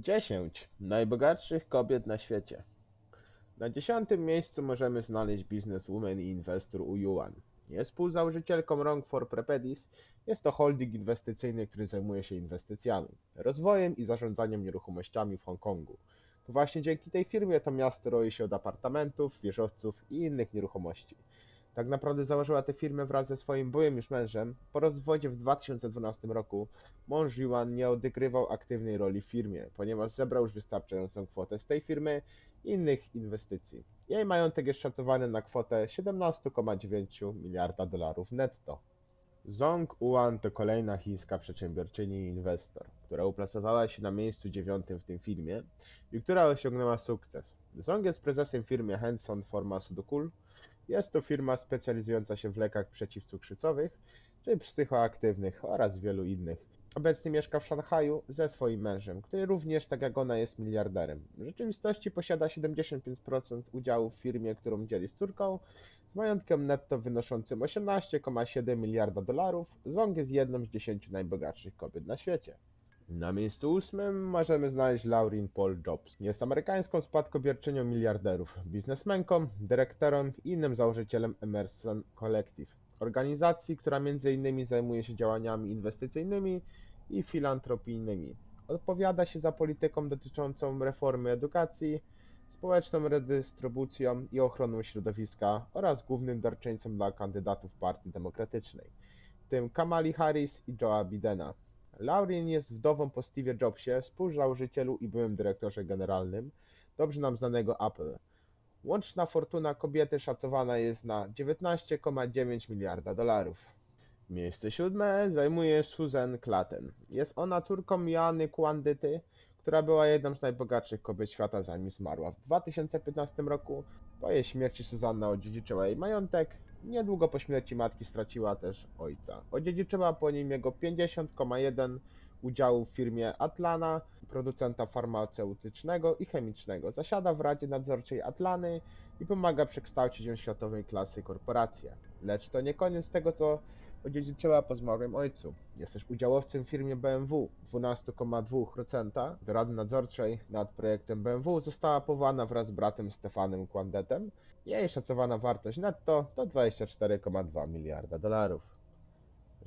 10 najbogatszych kobiet na świecie. Na dziesiątym miejscu możemy znaleźć bizneswoman i inwestor U Yuan. Jest współzałożycielką Wrong for Prepedis. Jest to holding inwestycyjny, który zajmuje się inwestycjami, rozwojem i zarządzaniem nieruchomościami w Hongkongu. To właśnie dzięki tej firmie to miasto roi się od apartamentów, wieżowców i innych nieruchomości. Tak naprawdę założyła tę firmę wraz ze swoim byłym już mężem. Po rozwodzie w 2012 roku mąż Yuan nie odgrywał aktywnej roli w firmie, ponieważ zebrał już wystarczającą kwotę z tej firmy i innych inwestycji. Jej majątek jest szacowany na kwotę 17,9 miliarda dolarów netto. Zong Uan to kolejna chińska przedsiębiorczyni i inwestor, która uplasowała się na miejscu dziewiątym w tym filmie i która osiągnęła sukces. Zong jest prezesem firmy Hanson Pharmaceutical. Jest to firma specjalizująca się w lekach przeciwcukrzycowych czy psychoaktywnych oraz wielu innych. Obecnie mieszka w Szanghaju ze swoim mężem, który również, tak jak ona, jest miliarderem. W rzeczywistości posiada 75% udziału w firmie, którą dzieli z córką, z majątkiem netto wynoszącym 18,7 miliarda dolarów. Zong jest jedną z 10 najbogatszych kobiet na świecie. Na miejscu ósmym możemy znaleźć Lauren Paul Jobs. Jest amerykańską spadkobierczynią miliarderów, biznesmenką, dyrektorem i innym założycielem Emerson Collective, organizacji, która m.in. zajmuje się działaniami inwestycyjnymi i filantropijnymi. Odpowiada się za polityką dotyczącą reformy edukacji, społeczną redystrybucją i ochroną środowiska oraz głównym darczyńcą dla kandydatów Partii Demokratycznej, w tym Kamali Harris i Joea Bidena. Lauren jest wdową po Steve'ie Jobsie, współzałożycielu i byłym dyrektorze generalnym dobrze nam znanego Apple. Łączna fortuna kobiety szacowana jest na 19,9 miliarda dolarów. Miejsce siódme zajmuje Susan Klatten. Jest ona córką Joanny Kwandyty, która była jedną z najbogatszych kobiet świata zanim zmarła. W 2015 roku po jej śmierci Suzanna odziedziczyła jej majątek. Niedługo po śmierci matki straciła też ojca. Odziedziczyła po nim jego 50,1 udziału w firmie Atlana, producenta farmaceutycznego i chemicznego. Zasiada w Radzie Nadzorczej Atlany i pomaga przekształcić ją w światowej klasy korporację. Lecz to nie koniec tego, co odziedziczyła po zmarłym ojcu. Jest też udziałowcem w firmie BMW. 12,2% do Rady Nadzorczej nad projektem BMW została powołana wraz z bratem Stefanem Kwandetem. Jej szacowana wartość netto to 24,2 miliarda dolarów.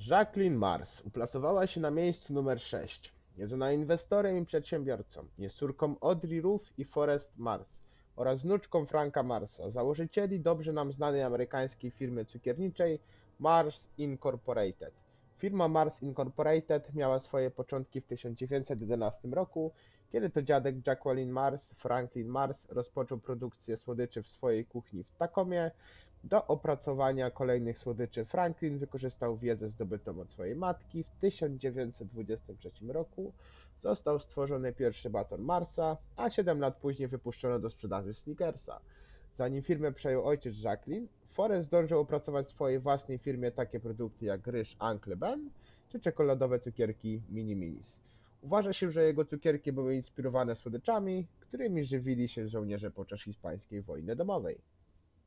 Jacqueline Mars uplasowała się na miejscu numer 6. Jest ona inwestorem i przedsiębiorcą. Jest córką Audrey Ruth i Forrest Mars oraz wnuczką Franka Marsa, założycieli dobrze nam znanej amerykańskiej firmy cukierniczej Mars Incorporated. Firma Mars Incorporated miała swoje początki w 1911 roku, kiedy to dziadek Jacqueline Mars, Franklin Mars, rozpoczął produkcję słodyczy w swojej kuchni w Tacomie. Do opracowania kolejnych słodyczy Franklin wykorzystał wiedzę zdobytą od swojej matki. W 1923 roku został stworzony pierwszy baton Marsa, a 7 lat później wypuszczono do sprzedaży Snickersa. Zanim firmę przejął ojciec Jacqueline, Forrest zdążył opracować w swojej własnej firmie takie produkty jak ryż Uncle Ben czy czekoladowe cukierki Mini Minis. Uważa się, że jego cukierki były inspirowane słodyczami, którymi żywili się żołnierze podczas hiszpańskiej wojny domowej.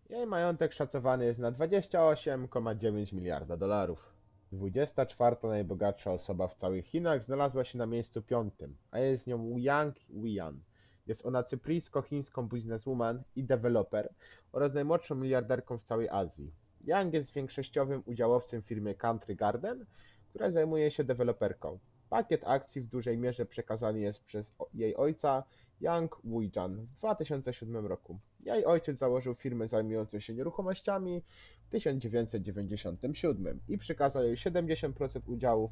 Jej majątek szacowany jest na 28,9 miliarda dolarów. 24 najbogatsza osoba w całych Chinach znalazła się na miejscu piątym, a jest nią Yang Wian. Jest ona cypryjsko-chińską bizneswoman i deweloper oraz najmłodszą miliarderką w całej Azji. Yang jest większościowym udziałowcem w firmie Country Garden, która zajmuje się deweloperką. Pakiet akcji w dużej mierze przekazany jest przez jej ojca, Yang Wujian, w 2007 roku. Jej ojciec założył firmę zajmującą się nieruchomościami w 1997 i przekazał jej 70% udziałów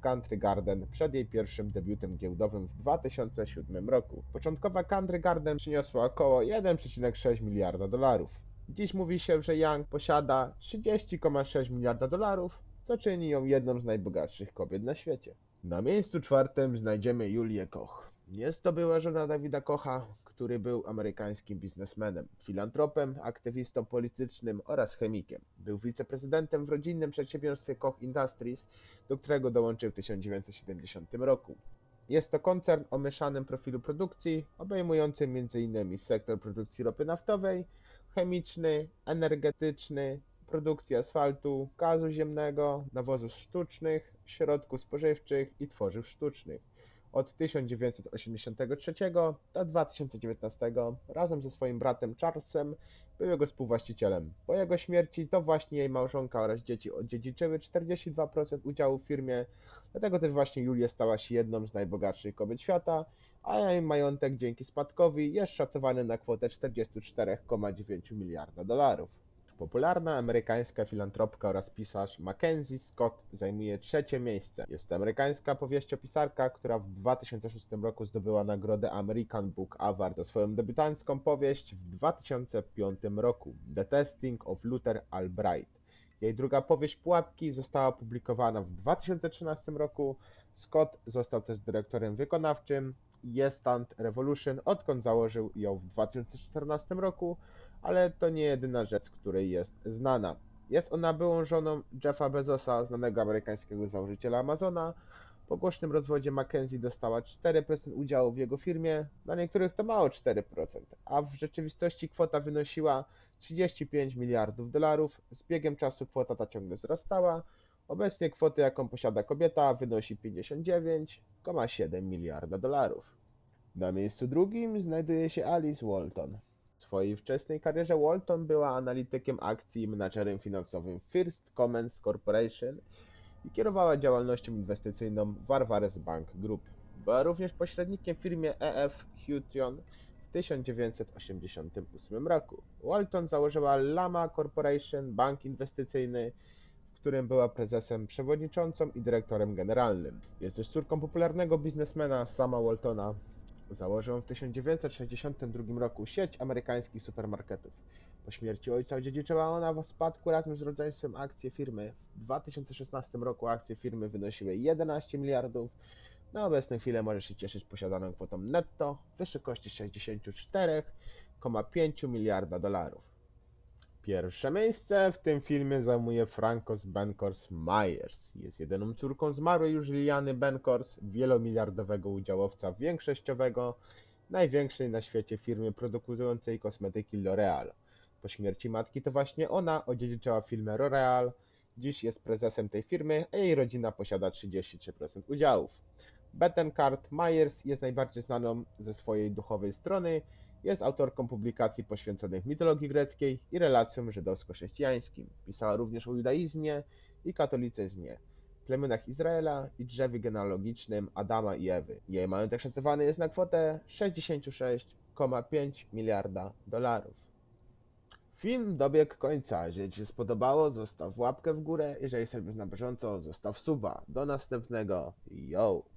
Country Garden przed jej pierwszym debiutem giełdowym w 2007 roku. Początkowa Country Garden przyniosła około 1,6 miliarda dolarów. Dziś mówi się, że Young posiada 30,6 miliarda dolarów, co czyni ją jedną z najbogatszych kobiet na świecie. Na miejscu czwartym znajdziemy Julię Koch. Jest to była żona Dawida Kocha, który był amerykańskim biznesmenem, filantropem, aktywistą politycznym oraz chemikiem. Był wiceprezydentem w rodzinnym przedsiębiorstwie Koch Industries, do którego dołączył w 1970 roku. Jest to koncern o mieszanym profilu produkcji, obejmujący m.in. sektor produkcji ropy naftowej, chemiczny, energetyczny, produkcji asfaltu, gazu ziemnego, nawozów sztucznych, środków spożywczych i tworzyw sztucznych od 1983 do 2019 razem ze swoim bratem Charlesem był jego współwłaścicielem. Po jego śmierci to właśnie jej małżonka oraz dzieci odziedziczyły 42% udziału w firmie, dlatego też właśnie Julia stała się jedną z najbogatszych kobiet świata, a jej majątek dzięki spadkowi jest szacowany na kwotę 44,9 miliarda dolarów. Popularna amerykańska filantropka oraz pisarz Mackenzie Scott zajmuje trzecie miejsce. Jest to amerykańska powieściopisarka, która w 2006 roku zdobyła nagrodę American Book Award za swoją debiutancką powieść w 2005 roku The Testing of Luther Albright. Jej druga powieść Pułapki została opublikowana w 2013 roku. Scott został też dyrektorem wykonawczym Yestand Revolution, odkąd założył ją w 2014 roku, ale to nie jedyna rzecz, której jest znana. Jest ona byłą żoną Jeffa Bezosa, znanego amerykańskiego założyciela Amazona. Po głośnym rozwodzie Mackenzie dostała 4% udziału w jego firmie, dla niektórych to mało 4%, a w rzeczywistości kwota wynosiła 35 miliardów dolarów. Z biegiem czasu kwota ta ciągle wzrastała. Obecnie kwota, jaką posiada kobieta, wynosi 59,7 miliarda dolarów. Na miejscu drugim znajduje się Alice Walton. W swojej wczesnej karierze Walton była analitykiem akcji i menadżerem finansowym First Commerce Corporation i kierowała działalnością inwestycyjną Warwares Bank Group. Była również pośrednikiem firmie EF Houghton w 1988 roku. Walton założyła Lama Corporation, bank inwestycyjny, w którym była prezesem, przewodniczącą i dyrektorem generalnym. Jest też córką popularnego biznesmena Sama Waltona. Założył w 1962 roku sieć amerykańskich supermarketów. Po śmierci ojca odziedziczyła ona w spadku razem z rodzeństwem akcje firmy. W 2016 roku akcje firmy wynosiły 11 miliardów. Na obecną chwilę może się cieszyć posiadaną kwotą netto w wysokości 64,5 miliarda dolarów. Pierwsze miejsce w tym filmie zajmuje Frankos Benkors Myers. Jest jedyną córką zmarłej już Liliany Benkors, wielomiliardowego udziałowca większościowego, największej na świecie firmy produkującej kosmetyki L'Oreal. Po śmierci matki to właśnie ona odziedziczyła firmę L'Oreal. Dziś jest prezesem tej firmy, a jej rodzina posiada 33% udziałów. Bettenkart Myers jest najbardziej znaną ze swojej duchowej strony. Jest autorką publikacji poświęconych mitologii greckiej i relacjom żydowsko-chrześcijańskim. Pisała również o judaizmie i katolicyzmie, plemionach Izraela i drzewie genealogicznym Adama i Ewy. Jej majątek szacowany jest na kwotę 66,5 miliarda dolarów. Film dobiegł końca. Jeżeli Ci się spodobało, zostaw łapkę w górę. Jeżeli chcesz być na bieżąco, zostaw suba. Do następnego. Yo!